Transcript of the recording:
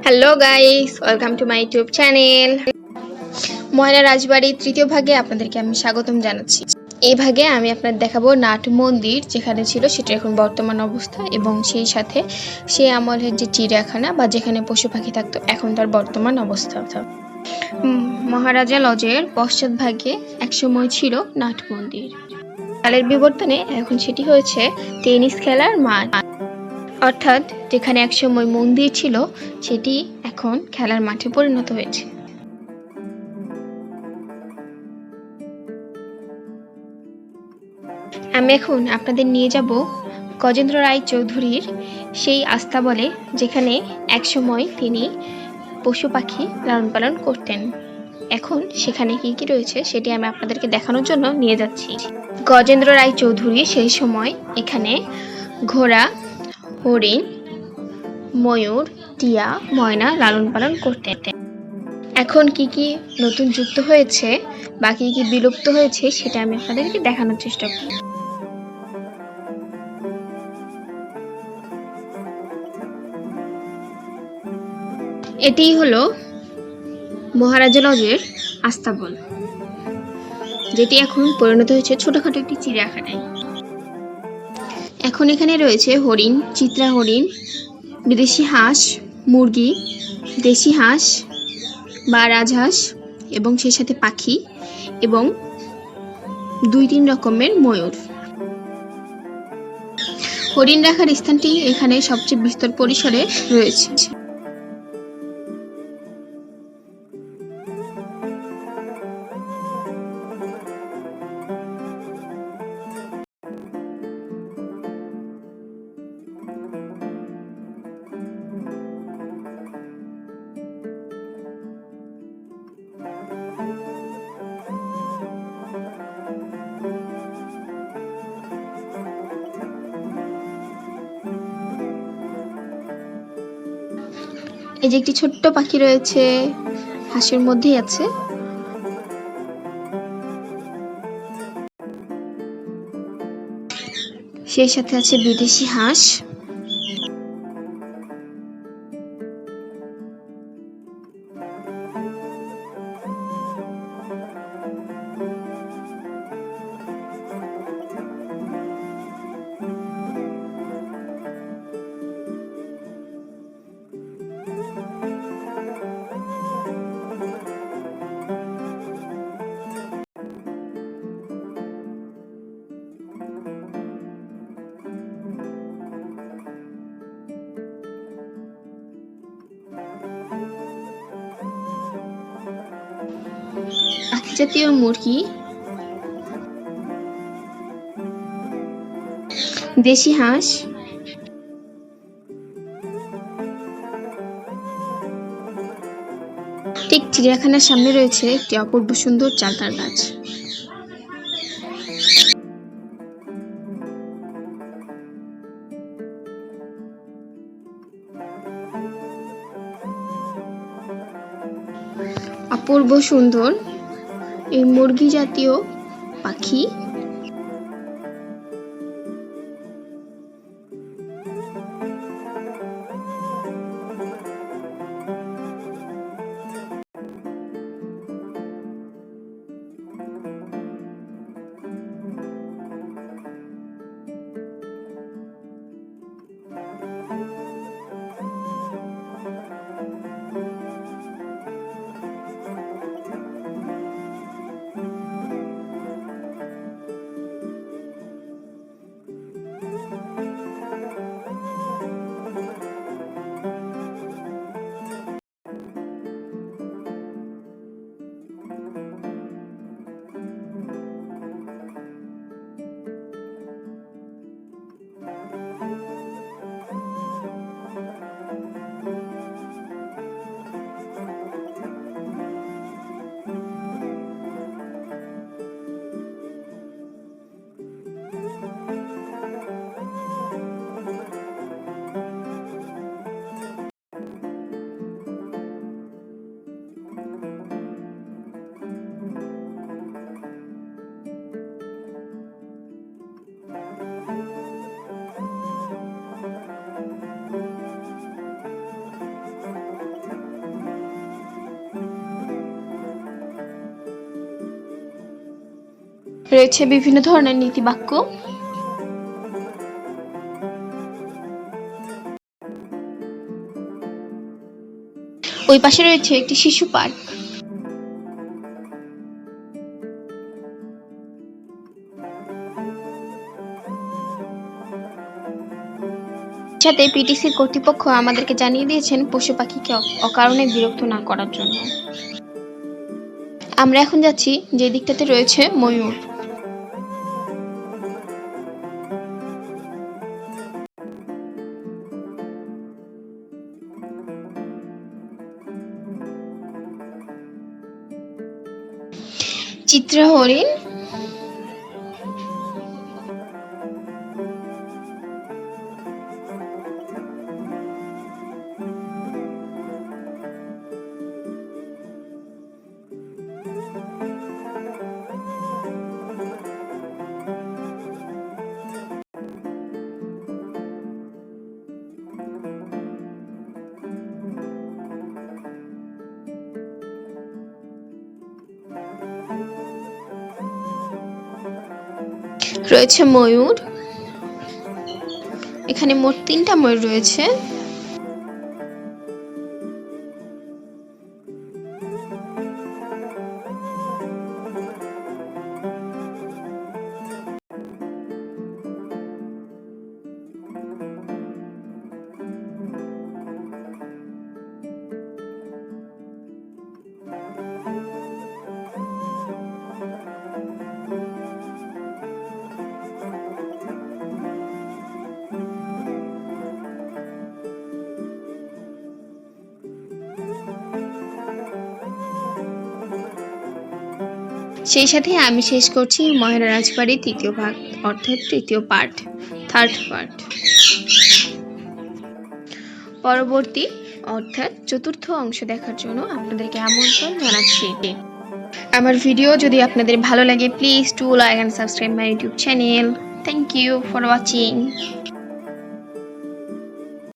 Hello guys welcome to my YouTube channel Moyna রাজবাড়ির তৃতীয় ভাগে আপনাদেরকে আমি স্বাগতম জানাচ্ছি। এই ভাগে আমি আপনার দেখাবো নাট মন্দির, যেখানে ছিল সেটা এখন বর্তমান অবস্থা এবং সেই সাথে সেই আমলের যে চিড়িয়াখানা বা যেখানে পশু পাখি থাকতো, এখন তার বর্তমান অবস্থা। মহারাজা লজের পশ্চাৎ ভাগে একসময় ছিল নাট মন্দির। কালের বিবর্তনে এখন সেটি হয়েছে টেনিস খেলার মাঠ। অর্থাৎ যেখানে একসময় মন্দির ছিল, সেটি এখন খেলার মাঠে পরিণত হয়েছে। আমি এখন আপনাদের নিয়ে যাব গজেন্দ্র রায় চৌধুরীর সেই আস্থা বলে, যেখানে একসময় তিনি পশু পাখি লালন পালন করতেন। এখন সেখানে কি কি রয়েছে, সেটি আমি আপনাদেরকে দেখানোর জন্য নিয়ে যাচ্ছি। গজেন্দ্র রায় চৌধুরী সেই সময় এখানে ঘোড়া হরিণ, ময়ূর, টিয়া, ময়না লালন পালন করতেন। এখন কি কি নতুন যুক্ত হয়েছে বা কি কি বিলুপ্ত হয়েছে সেটা আমি আপনাদেরকে দেখানোর চেষ্টা করি এটি হলো মহারাজা লজের আস্তাবল, যেটি এখন পরিণত হয়েছে ছোটখাটো একটি চিড়িয়াখানায়। এখন এখানে রয়েছে হরিণ, চিত্রা হরিণ, বিদেশি হাঁস, মুরগি, দেশি হাঁস বা রাজহাঁস এবং সেই সাথে পাখি এবং দুই তিন রকমের ময়ূর। হরিণ রাখার স্থানটি এখানে সবচেয়ে বিস্তর পরিসরে রয়েছে। এই যে একটি ছোট্ট পাখি রয়েছে হাঁসের মধ্যেই আছে। সেই সাথে আছে বিদেশি হাঁস। জাতীয় মুরগি? দেশি হাঁস? ঠিক চিড়িয়াখানার সামনে রয়েছে একটি অপূর্ব সুন্দর চাতার গাছ। অপূর্ব সুন্দর এই মুরগি জাতীয় পাখি রয়েছে বিভিন্ন ধরনের নীতিবাক্য। ওই পাশে রয়েছে একটি শিশু পার্ক। সাথে পিটিসি কর্তৃপক্ষ আমাদেরকে জানিয়ে দিয়েছেন পশু পাখিকে অকারণে বিরক্ত না করার জন্য। আমরা এখন যাচ্ছি যে দিকটাতে রয়েছে ময়ূর। চিত্রা হরিণ রয়েছে ময়ূর। এখানে মোট তিনটা ময়ূর রয়েছে। সেই সাথে আমি শেষ করছি মহেরা রাজবাড়ির তৃতীয় ভাগ, অর্থাৎ তৃতীয় পার্ট থার্ড পার্ট পরবর্তী, অর্থাৎ চতুর্থ অংশ দেখার জন্য আপনাদেরকে আমন্ত্রণ জানাচ্ছি। আমার ভিডিও যদি আপনাদের ভালো লাগে please to like and subscribe my YouTube channel thank you for watching